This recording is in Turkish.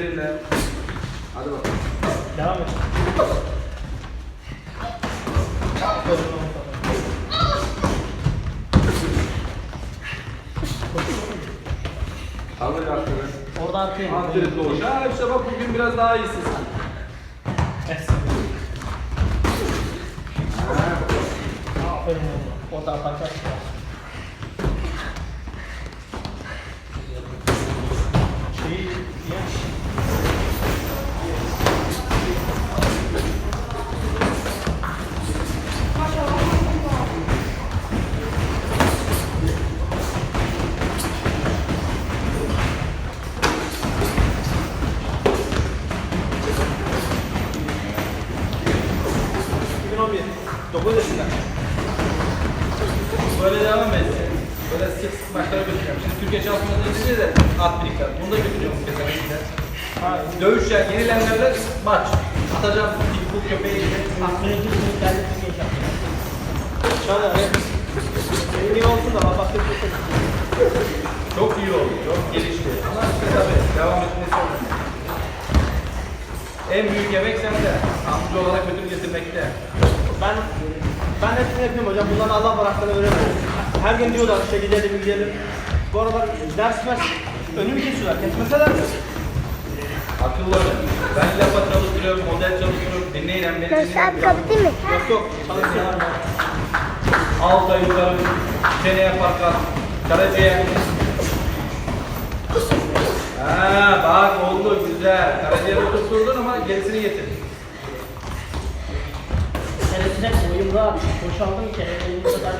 Hadi bakalım. Devam et. Kaldır arkadaşlar. Orada arkaya. Aferin Doğuş. Ha işte bak bugün biraz daha iyisin sen. Aferin. Orada arkadaşlar. 9 yaşında. Böyle devam et. Böyle sık sık maçlara götürüyorum. Şimdi Türkiye çalışmasını izleyince de at birikler. Bunu da götürüyorum mesela şimdi. Dövüş yani yenilenlerle maç. Atacağım bu köpeği gibi. Atmaya girdiğim kendi Türkiye çalışmasını. Şu olsun da bak Çok iyi oldu. Çok gelişti. Ama işte tabii devam etmesi olmuyor. En büyük yemek sende. Amca olarak ödül getirmekte. Ben ben hepsini yapıyorum hocam. Bundan Allah var hakkını öğreniyorum. Her gün diyorlar işte gidelim gidelim. Bu aralar ders mers önümü kesiyorlar. Kesmeseler mi? Akıllı olun. Ben lafa çalıştırıyorum, model çalıştırıyorum. Dinleyin hem beni Nasıl dinleyin. ayakkabı değil mi? Yok yok. Çalışıyorlar. Alta yukarı, çeneye parkat, karaciğer. Ha 我我上回捡了一个一块